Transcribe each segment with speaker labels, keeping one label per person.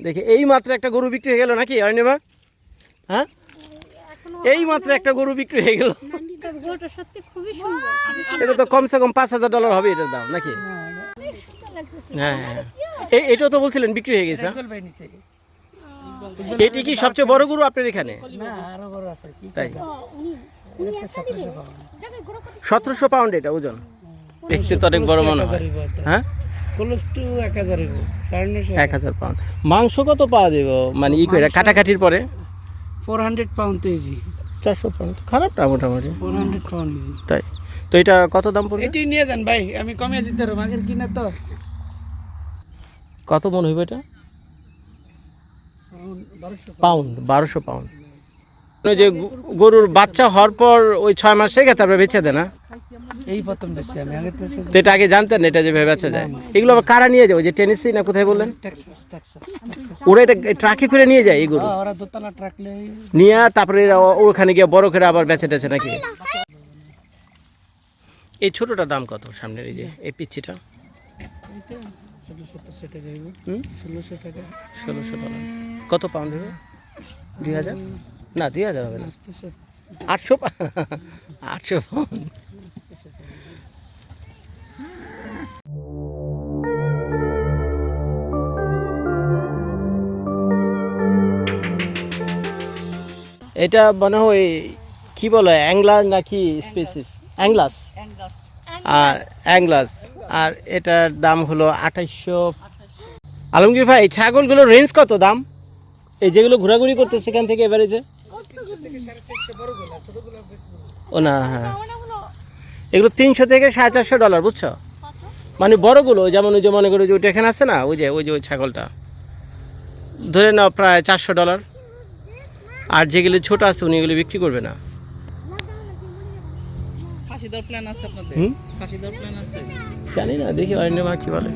Speaker 1: দেখি এই মাত্র একটা গরু বিক্রি হয়ে গেল নাকি অনিমা হ্যাঁ? এই মাত্র একটা গরু বিক্রি হয়ে গেল। এটা তো কমসে কম পাঁচ হাজার ডলার হবে এটার দাম নাকি? হ্যাঁ হ্যাঁ এই এটাও তো বলছিলেন বিক্রি হয়ে গেছে হ্যাঁ? এটি কি সবচেয়ে বড় গরু আপনার এখানে? তাই। সতেরোশো পাউন্ড এটা ওজন? দেখতে তো অনেক বড় মনে হয়। হ্যাঁ?
Speaker 2: ক্লোজ টু এক হাজার সাড়ে নশো
Speaker 1: এক হাজার। পাউন্ড মাংস কত পাওয়া যাবে? মানে ই করে কাটাকাটির পরে?
Speaker 2: Four hundred pound kg.
Speaker 1: চারশো পাউন্ড খারাপ না মোটামুটি।
Speaker 2: Four hundred pound kg.
Speaker 1: তাই। তো এটা কত দাম পড়বে?
Speaker 2: এটি নিয়ে যান ভাই আমি কমিয়ে দিতে পারব আগের কিনা তো।
Speaker 1: কত মন হইবে এটা? পাউন্ড বারোশো পাউন্ড যে গরুর বাচ্চা হওয়ার পর ওই ছয় মাস হয়ে গেছে তারপরে বেঁচে দেয় না?
Speaker 2: এই প্রথম দেখছি আমি আগে তো
Speaker 1: এটা আগে জানতেন এটা যে বেঁচে যায়? এগুলো আবার কারা নিয়ে ওই যে টেনিসি না কোথায় বললেন?
Speaker 2: টেক্সাস টেক্সাস
Speaker 1: ওরা এটা ট্রাকে করে নিয়ে যায় এই গরু
Speaker 2: ওরা দোতলা ট্রাক
Speaker 1: নিয়ে। তারপরে ওখানে গিয়ে বড় করে আবার বেচে টেছে নাকি? এই ছোটটা দাম কত সামনের এই যে এই পিচ্ছিটা?
Speaker 2: ষোলোশো টাকা
Speaker 1: কত পাউন্ড হবে দুই হাজার? না দুই হাজার হবে না। আটশো আটশো পাউন্ড এটা মনে হয় কি বলে, অ্যাংলার নাকি স্পেসিস? অ্যাংলাস। আর অ্যাংলাস। আর এটার দাম হলো আঠাইশশো। আলমগীর ভাই এই ছাগলগুলোর রেঞ্জ কত দাম? এই যেগুলো ঘোরাঘুরি করতে সেখান থেকে এবারে যে ও না হ্যাঁ। এগুলো তিনশো থেকে সাড়ে চারশো ডলার বুঝছ? মানে বড়গুলো, যেমন ওই যে মনে করো যে ওইটা এখানে আছে না, ওই যে ওই যে ওই ছাগলটা। ধরে নাও প্রায় চারশো ডলার আর যেগুলো ছোট আছে উনি এগুলো বিক্রি করবে না। জানি না দেখি অরণ্য মা কি বলে।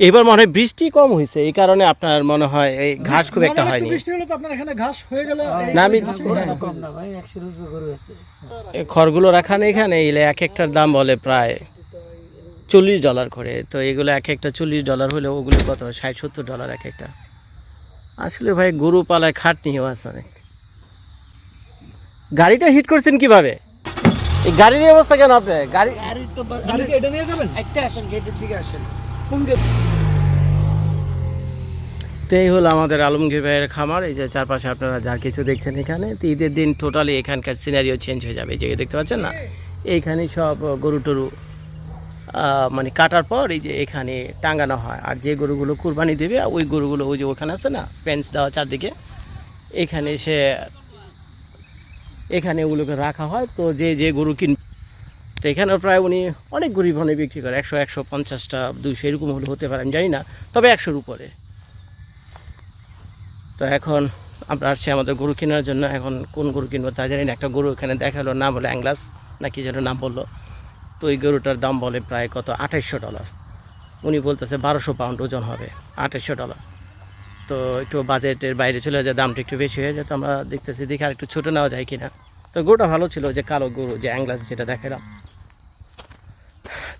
Speaker 1: এবার মনে হয় বৃষ্টি কম হয়েছে এই কারণে আপনার মনে হয় এই ঘাস খুব একটা হয়নি।
Speaker 3: বৃষ্টি হলে তো আপনার এখানে ঘাস হয়ে গেলে
Speaker 1: না আমি
Speaker 2: কম না ভাই একশো রুপি গরু আছে।
Speaker 1: এই খড়গুলো রাখা নেই এখানে এলে এক একটার দাম বলে প্রায় চল্লিশ ডলার করে। তো এগুলো এক একটা চল্লিশ ডলার হলে ওগুলো কত? ষাট সত্তর ডলার এক একটা। আসলে ভাই গরু পালায় খাট নিয়েও আছে অনেক। গাড়িটা হিট করছেন কীভাবে? এই গাড়ির অবস্থা কেন আপনি গাড়ি
Speaker 2: গাড়ির তো
Speaker 3: গাড়ি এটা নিয়ে যাবেন?
Speaker 2: একটা আসেন গেটের দিকে আসেন।
Speaker 1: তো এই হলো আমাদের আলমগীর ভাইয়ের খামার। এই যে চারপাশে আপনারা যা কিছু দেখছেন এখানে, তো ঈদের দিন টোটালি এখানকার সিনারিও চেঞ্জ হয়ে যাবে। এই যে দেখতে পাচ্ছেন না? এইখানে সব গরু টরু মানে কাটার পর এই যে এখানে টাঙ্গানো হয়। আর যে গরুগুলো কুরবানি দেবে, ওই গরুগুলো ওই যে ওখানে আছে না ফেন্স দেওয়া চারদিকে, এখানে সে, এখানে ওগুলোকে রাখা হয়। তো যে যে গরু কিন তো এখানে প্রায় উনি অনেক গরিব মানে বিক্রি করে, একশো একশো পঞ্চাশটা, দুইশো, এরকম হলে হতে পারেন জানি না, তবে একশোর উপরে। তো এখন আমরা আসছি আমাদের গরু কেনার জন্য, এখন কোন গরু কিনবো তা জানি না, একটা গরু এখানে দেখাল নাম হলো অ্যাংলাস, না কি যেন নাম বলল। তো ওই গরুটার দাম বলে প্রায় কত? আঠাইশশো ডলার। উনি বলতেছে বারোশো পাউন্ড ওজন হবে, আঠাইশশো ডলার। তো একটু বাজেটের বাইরে চলে যায়, দামটা একটু বেশি হয়ে যায়, তো আমরা দেখতেছি দেখি আর একটু ছোটো নেওয়া যায় কিনা। তো গরুটা ভালো ছিল যে কালো গরু, যে অ্যাংলাস যেটা দেখালাম।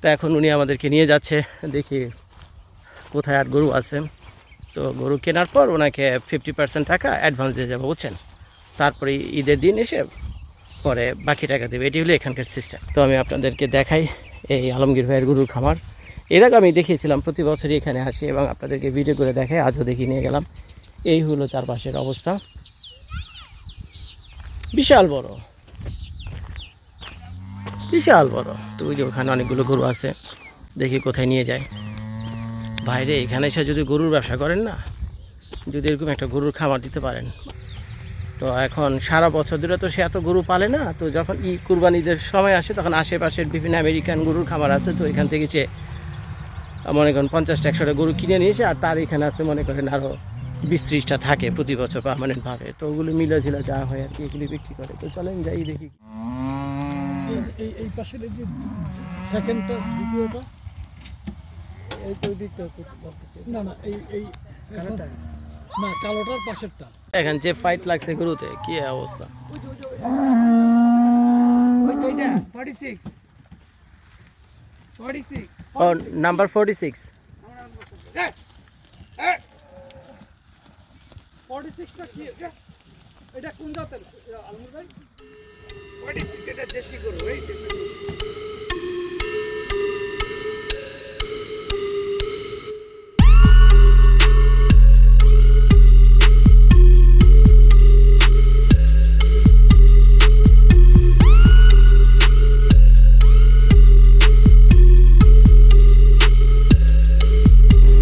Speaker 1: তো এখন উনি আমাদেরকে নিয়ে যাচ্ছে। দেখি কোথায় আর গরু আছে। তো গরু কেনার পর ওনাকে ফিফটি পার্সেন্ট টাকা অ্যাডভান্স দিয়ে যাব, বুঝছেন? তারপরে ঈদের দিন এসে পরে বাকি টাকা দেবে। এটি হলো এখানকার সিস্টেম তো আমি আপনাদেরকে দেখাই এই আলমগীর ভাইয়ের গরুর খামার। এর আগে আমি দেখিয়েছিলাম, প্রতি বছরই এখানে আসি এবং আপনাদেরকে ভিডিও করে দেখাই, আজও দেখি নিয়ে গেলাম। এই হলো চারপাশের অবস্থা। বিশাল বড়। বিশাল বড়। তো ওই যে ওখানে অনেকগুলো গরু আছে, দেখি কোথায় নিয়ে যায়। বাইরে এখানে এসে যদি গরুর ব্যবসা করেন না, যদি এরকম একটা গরুর খামার দিতে পারেন। তো এখন সারা বছর ধরে তো সে এত গরু পালে না, তো যখন ই কুরবানিদের সময় আসে, তখন আশেপাশের বিভিন্ন আমেরিকান গরুর খামার আছে, তো এখান থেকে সে, মনে করেন পঞ্চাশটা, একশোটা গরু কিনে নিয়েছে, আর তার এখানে আছে, মনে করেন আরও বিশ ত্রিশটা থাকে প্রতি বছর পার্মানেন্টভাবে তো ওগুলো মিলে ঝিলে যা হয় আর কি এগুলি বিক্রি করে। তো চলেন যাই দেখি।
Speaker 3: এই- পাশের এই যে সেকেন্ডটা দ্বিতীয়টা
Speaker 2: এই তো দিকটা
Speaker 3: না না এই এই
Speaker 2: কালোটা?
Speaker 3: না কালোটার পাশেরটা।
Speaker 1: এখন যে ফাইট লাগছে গরুতে কি অবস্থা?
Speaker 2: ওই তো এটা 46 46
Speaker 1: ও নাম্বার ফোরটি সিক্স
Speaker 3: ফর্টি সিক্সটা কি? এটা? কোন জাতের? আলমুর ভাই?
Speaker 2: এটা দেশি গরু এই দেশি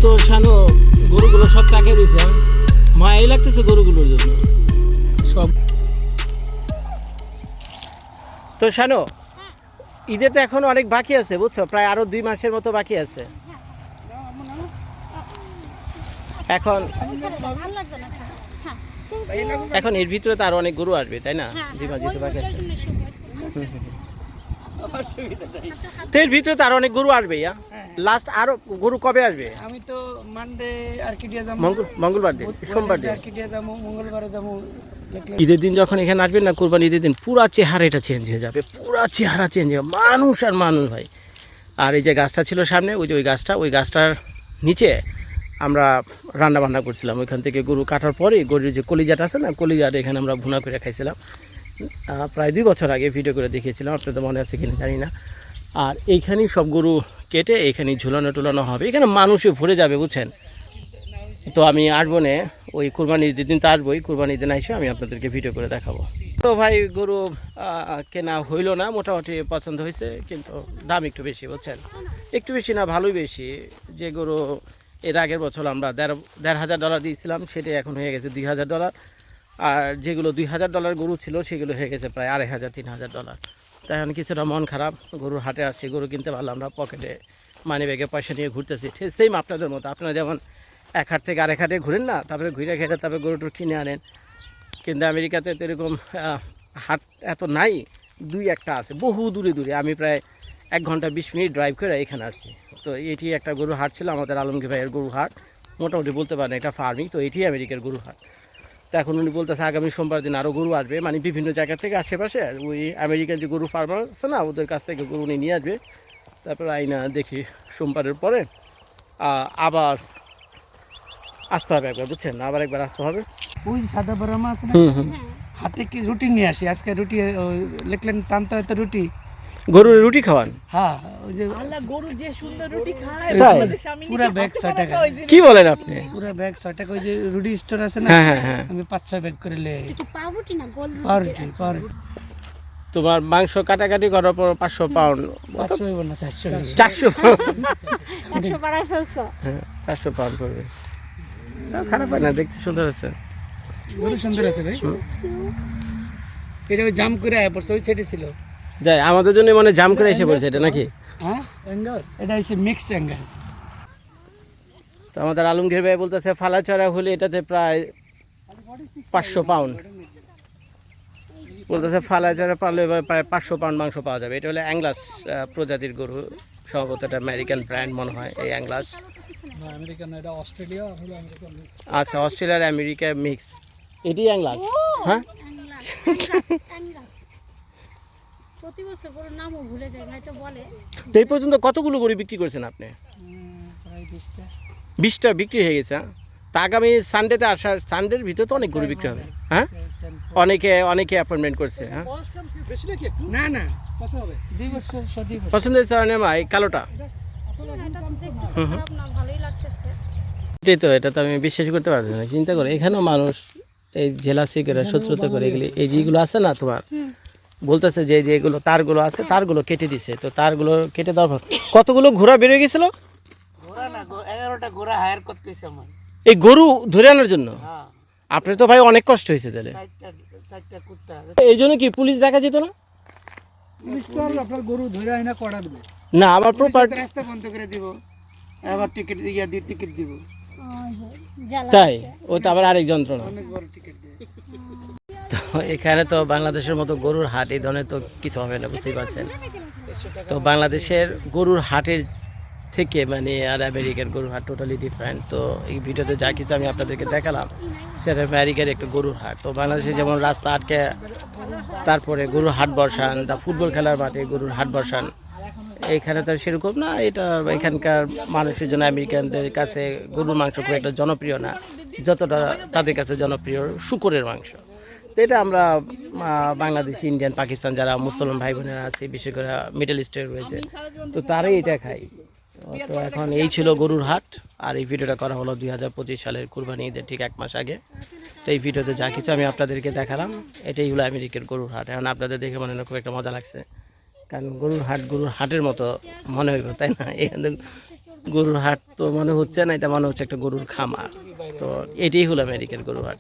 Speaker 1: তো শানু গরুগুলো সব তাকে রয়েছে মায়াই লাগতেছে গরুগুলোর জন্য। তো শানো ঈদের তো এখন অনেক বাকি আছে বুঝছ? প্রায় আরও দুই মাসের মতো বাকি আছে। এখন
Speaker 4: ভালো লাগবে না হ্যাঁ কিন্তু
Speaker 1: এখন এর ভিতরে তো আরও অনেক গরু আসবে তাই না?
Speaker 4: হ্যাঁ
Speaker 1: দুই মাস
Speaker 4: হ্যাঁ,
Speaker 1: যেতে বাকি আছে। তো এর ভিতরে তো আরও অনেক গরু আসবে ইয়া? লাস্ট আরও গরু কবে আসবে?
Speaker 2: আমি তো মানডে আর কি
Speaker 1: মঙ্গলবার দিন সোমবার দিন।
Speaker 2: আর কি যাব? মঙ্গলবারে যাব।
Speaker 1: ঈদের দিন যখন এখানে আসবেন না, কোরবানি ঈদের দিন পুরা চেহারা এটা চেঞ্জ হয়ে যাবে, পুরা চেহারা চেঞ্জ হবে মানুষ আর মানুষ ভাই। আর এই যে গাছটা ছিল সামনে, ওই যে ওই গাছটা, ওই গাছটার নিচে আমরা রান্না বান্না করছিলাম। ওইখান থেকে গরু কাটার পরে গরুর যে কলিজাটা আছে না কলিজাটা এখানে আমরা ভুনা করে খাইছিলাম। প্রায় দুই বছর আগে ভিডিও করে দেখিয়েছিলাম, আপনাদের মনে আছে কিনা জানি না। আর এইখানেই সব গরু কেটে এইখানেই ঝুলানো টুলানো হবে। এখানে মানুষে ভরে যাবে, বুঝছেন? তো আমি আসব না ওই কোরবানির দিন তো আসবোই কোরবানির দিন এসে আমি আপনাদেরকে ভিডিও করে দেখাবো। তো ভাই, গরু কেনা হইল না, মোটামুটি পছন্দ হয়েছে কিন্তু দাম একটু বেশি, বুঝছেন? একটু বেশি না, ভালোই বেশি। যে গরু এর আগের বছর আমরা দেড় দেড় হাজার ডলার দিয়েছিলাম সেটা এখন হয়ে গেছে দুই হাজার ডলার আর যেগুলো দুই হাজার ডলার গরু ছিল, সেগুলো হয়ে গেছে প্রায় আড়াই হাজার, তিন হাজার ডলার তাই এখন কিছুটা মন খারাপ, গরুর হাটে আসছি, গরু কিনতে পারলাম আমরা পকেটে মানি ব্যাগে পয়সা নিয়ে ঘুরতেছি। সেম আপনাদের মতো, আপনারা যেমন এক হাট থেকে আরেক হাটে ঘুরেন না, তারপরে ঘুরে ঘেটে তারপরে গরুটুর কিনে আনেন। কিন্তু আমেরিকাতে তো এরকম হাট এত নাই, দুই একটা আছে, বহু দূরে দূরে। আমি প্রায় এক ঘণ্টা বিশ মিনিট ড্রাইভ করে এখানে আসছি। তো এটি একটা গরু হাট ছিল, আমাদের আলমগীর ভাইয়ের গরু হাট। মোটামুটি বলতে পারেন এটা ফার্মিং তো এটি আমেরিকার গরু হাট। তো এখন উনি বলতেছে, আগামী সোমবার দিন আরও গরু আসবে। মানে বিভিন্ন জায়গা থেকে আশেপাশে ওই আমেরিকার যে গরু ফার্মার আছে না, ওদের কাছ থেকে গরু উনি নিয়ে আসবে। তারপর আইনা দেখি সোমবারের পরে আবার আসতে হবে একবার বুঝছেন? আবার একবার আসতে হবে।
Speaker 2: ওই সাদা বরামা আছে না?
Speaker 1: হুম হুম।
Speaker 2: হাতে কি রুটি নিয়ে আসি? আজকে রুটি লিখলেন টানতে হয়তো রুটি।
Speaker 1: গরুর রুটি খাওয়ান?
Speaker 2: হ্যাঁ ওই যে
Speaker 5: আল্লাহ গরু যে সুন্দর রুটি খায়
Speaker 2: পুরা ব্যাগ টাকা।
Speaker 1: কি বলেন আপনি?
Speaker 2: পুরো ব্যাগ টাকা ওই যে রুটি স্টোর আছে না?
Speaker 1: হ্যাঁ হ্যাঁ হ্যাঁ।
Speaker 2: আমি পাঁচ ছয় ব্যাগ করে লে।
Speaker 4: একটু পাউরুটি না গোল
Speaker 2: পাউরুটি পাউরুটি।
Speaker 1: তোমার মাংস কাটাকাটি করার পর পাঁচশো পাউন্ড
Speaker 2: পাঁচশো হইব না চারশো হইব।
Speaker 1: চারশো?
Speaker 4: একশো বাড়ায় ফেলছো।
Speaker 1: হ্যাঁ চারশো পাউন্ড পড়বে খারাপ হয় না দেখতে সুন্দর আছে।
Speaker 2: গরু সুন্দর আছে ভাই। এটা জাম করে আয় পড়ছে ওই ছেটে ছিল।
Speaker 1: যাই আমাদের জন্য মানে জাম করে এসে পড়ছে এটা নাকি?
Speaker 2: হ্যাঁ? এটা হচ্ছে মিক্স অ্যাঙ্গাস
Speaker 1: তো আমাদের আলমগীর ভাই বলতেছে ফালাচড়া হলে এটাতে প্রায় পাঁচশো পাউন্ড বলতেছে ফালাচড়া পারলে এবার প্রায় পাঁচশো পাউন্ড মাংস পাওয়া যাবে। এটা হলো অ্যাংলাস প্রজাতির গরু। সম্ভবত এটা আমেরিকান ব্র্যান্ড মনে হয় এই অ্যাংলাস
Speaker 3: আমেরিকান এটা অস্ট্রেলিয়া হলো আমেরিকান
Speaker 1: আচ্ছা অস্ট্রেলিয়ার আমেরিকা মিক্স এটি অ্যাংলাস। হ্যাঁ? তো এই পর্যন্ত কতগুলো গরু বিক্রি করছেন আপনি?
Speaker 2: প্রায় বিশটা।
Speaker 1: বিক্রি হয়ে গেছে হ্যাঁ? তা আগামী সানডেতে আসার সানডের ভিতরে তো অনেক গরু বিক্রি হবে হ্যাঁ? অনেকে অনেকে অ্যাপয়েন্টমেন্ট করছে হ্যাঁ?
Speaker 2: না না।
Speaker 3: কত হবে?
Speaker 2: দুই বছর সদি বছর।
Speaker 1: পছন্দ হয়েছে কালোটা।
Speaker 4: এটা তো দেখতে খারাপ না ভালোই লাগতেছে।
Speaker 1: এটাই তো এটা তো আমি বিশ্বাস করতে পারছি না। চিন্তা করে এখানেও মানুষ এই জেলাসি করে শত্রুতা করে এগুলি এই যেগুলো আছে না তোমার বলতেছে যে যেগুলো তারগুলো আছে তারগুলো কেটে দিছে। তো তারগুলো কেটে দেওয়ার পর কতগুলো ঘোড়া বেরিয়ে গেছিল? এই গরু ধরে আনার জন্য?
Speaker 2: হ্যাঁ।
Speaker 1: আপনার তো ভাই অনেক কষ্ট হয়েছে তাহলে। এই জন্য কি পুলিশ দেখা যেত না?
Speaker 3: পুলিশ তো আপনার গরু ধরে আইনা করা দেবে।
Speaker 1: না আমার প্রপার্টি
Speaker 2: রাস্তা বন্ধ করে দিব। আবার টিকিট ইয়া দিয়ে টিকিট দিব।
Speaker 1: তাই? ও তো আবার আরেক যন্ত্রণা।
Speaker 2: অনেক বড় টিকিট দিয়ে।
Speaker 1: তো এখানে তো বাংলাদেশের মতো গরুর হাট এই ধরনের তো কিছু হবে না বুঝতেই পারছেন। তো বাংলাদেশের গরুর হাটের থেকে মানে আর আমেরিকার গরুর হাট টোটালি ডিফারেন্ট তো এই ভিডিওতে যা কিছু আমি আপনাদেরকে দেখালাম সেটা আমেরিকার একটা গরুর হাট। তো বাংলাদেশে যেমন রাস্তা আটকে তারপরে গরুর হাট বসান তা ফুটবল খেলার মাঠে গরুর হাট বসান এইখানে তো সেরকম না, এটা এখানকার মানুষের জন্য আমেরিকানদের কাছে গরুর মাংস খুব একটা জনপ্রিয় না, যতটা তাদের কাছে জনপ্রিয়, শুকুরের মাংস। তো এটা আমরা বাংলাদেশ, ইন্ডিয়ান, পাকিস্তান যারা মুসলমান ভাই বোনেরা আছে, বিশেষ করে মিডল ইস্টে রয়েছে, তো তারাই এটা খায়। তো এখন এই ছিল গরুর হাট, আর এই ভিডিওটা করা হলো দুই হাজার পঁচিশ সালের কুরবানি ঈদের ঠিক এক মাস আগে। তো এই ভিডিওতে যা কিছু আমি আপনাদেরকে দেখালাম, এটাই হলো আমেরিকার গরুর হাট। এখন আপনাদের দেখে মনে হয় খুব একটা মজা লাগছে। কারণ গরুর হাট গরুর হাটের মতো মনে হইব, তাই না? এখানে গরুর হাট তো মনে হচ্ছে না, এটা মনে হচ্ছে একটা গরুর খামার। তো এটাই হলো আমেরিকার গরুর হাট।